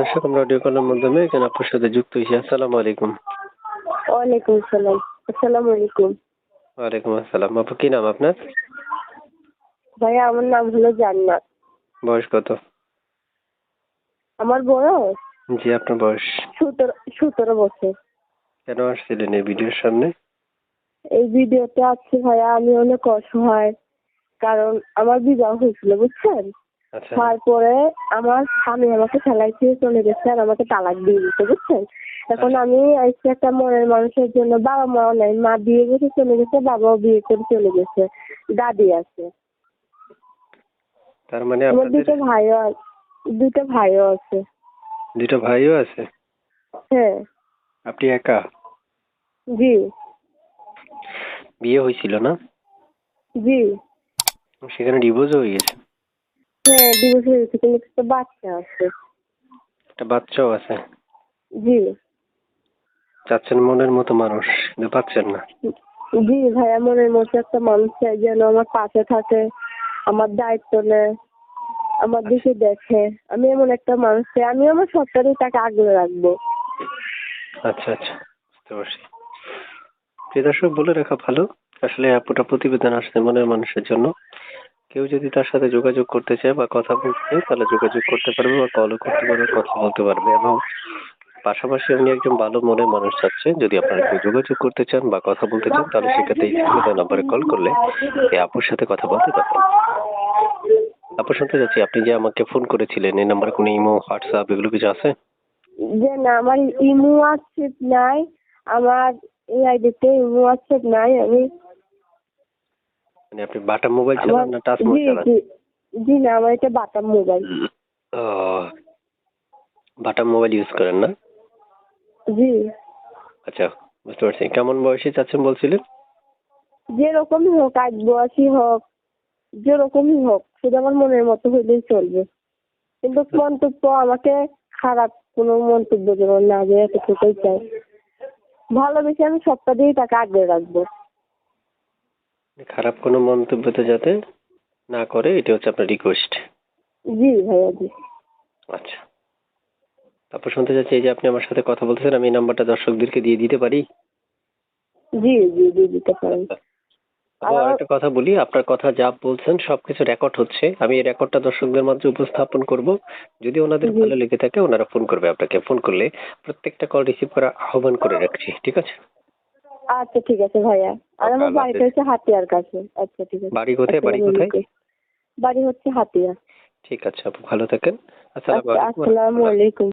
দর্শক আমরা অডিও কলের মাধ্যমে এখানে আপনার সাথে যুক্ত হয়েছি। আসসালামু আলাইকুম। ওয়ালাইকুম আসসালাম। আসসালামু আলাইকুম। ওয়ালাইকুম আসসালাম। আপু কি নাম আপনার? ভাইয়া আমার নাম হলো জান্নাত। বয়স কত? আমার বয়স? জি আপনার বয়স? সতেরো সতেরো বছর। কেন আসছিলেন এই ভিডিওর সামনে? এই ভিডিওতে আছে ভাইয়া আমি অনেক অসহায় কারণ আমার বিবাহ হয়েছিল বুঝছেন? তারপরে আমার স্বামী আমাকে ফেলাই দিয়ে চলে গেছে আর আমাকে তালাক দিয়ে দিতে বুঝছেন? এখন আমি আজকে একটা মনের মানুষের জন্য বাবা মাও নাই মা বিয়ে করে চলে গেছে বাবাও বিয়ে করে চলে গেছে দাদি আছে। তার মানে আমার দুটো ভাইও আছে দুটো ভাইও আছে। দুটো ভাইও আছে? হ্যাঁ। আপনি একা? জি। বিয়ে হয়েছিল না? জি। সেখানে ডিভোর্স হয়ে গেছে? হ্যাঁ ডিভোর্স হয়ে গেছে কিন্তু একটা বাচ্চা আছে। একটা বাচ্চাও আছে? জি। চাচ্ছেন মনের মতো মানুষ কিন্তু পাচ্ছেন না। জি ভাইয়া মনের মধ্যে একটা মানুষ চাই যেন আমার পাশে থাকে আমার দায়িত্ব নেয় আমার দিকে দেখে। আমি এমন একটা মানুষ চাই আমি আমার সত্তরই তাকে আগলে রাখব। আচ্ছা আচ্ছা বুঝতে পারছি। প্রিয় দর্শক বলে রাখা ভালো। আসলে আপুটা প্রতিবেদন আসছে মনের মানুষের জন্য। কেউ যদি তার সাথে যোগাযোগ করতে চায় বা কথা বলতে চায় তাহলে যোগাযোগ করতে পারবে বা কলও করতে পারবে, কথা বলতে পারবে। এবং পাশাপাশি উনি একজন ভালো মনের মানুষ চাচ্ছেন। যদি আপনারা কেউ যোগাযোগ করতে চান বা কথা বলতে চান, তাহলে সেক্ষেত্রে এই নাম্বারে কল করলে এই আপুর সাথে কথা বলতে পারবেন আপু শুনতে যাচ্ছি। আপনি যে আমাকে ফোন করেছিলেন, এই নাম্বারে কোনো ইমো হোয়াটসঅ্যাপ এগুলো কিছু আছে? যে না, আমার ইমো হোয়াটসঅ্যাপ নাই। আমার এই আইডিতে ইমো হোয়াটসঅ্যাপ নাই। আমি মানে আপনি বাটা মোবাইল চালান না টাচ মোবাইল চালান? জি না আমার এটা বাটাম মোবাইল ও বাটা মোবাইল ইউজ করেন না? জি। আচ্ছা বুঝতে পারছি। কেমন বয়সে চাচ্ছেন বলছিলেন? যেরকমই হোক আজ বয়সী হোক যেরকমই হোক শুধু আমার মনের মতো হইলেই চলবে। কিন্তু মন্তব্য আমাকে খারাপ কোনো মন্তব্য যেন না যে এতটুকুই চাই। ভালোবেসে আমি সবটা দিয়েই তাকে আগলে রাখব। খারাপ কোনো মন্তব্য তো যাতে না করে এটা হচ্ছে আপনার রিকোয়েস্ট জি ভাইয়া জি। আচ্ছা। তারপর শুনতে চাচ্ছি এই যে আপনি আমার সাথে কথা বলতেছেন আমি এই নাম্বারটা দর্শকদেরকে দিয়ে দিতে পারি? জি জি জি দিতে পারেন। আপু আর একটা কথা বলি আপনার কথা যা বলছেন সবকিছু রেকর্ড হচ্ছে। আমি এই রেকর্ডটা দর্শকদের মাঝে উপস্থাপন করব। যদি ওনাদের ভালো লেগে থাকে ওনারা ফোন করবে আপনাকে। ফোন করলে প্রত্যেকটা কল রিসিভ করা আহ্বান করে রাখছি ঠিক আছে? আচ্ছা ঠিক আছে ভাইয়া। আর আমার আল্লাহ বাড়িটা হচ্ছে হাতিয়ার কাছে। আচ্ছা ঠিক আছে। বাড়ি কোথায়? বাড়ি কোথায়? বাড়ি হচ্ছে হাতিয়া। ঠিক আছে আপু ভালো থাকেন। আচ্ছা আসসালামু আলাইকুম।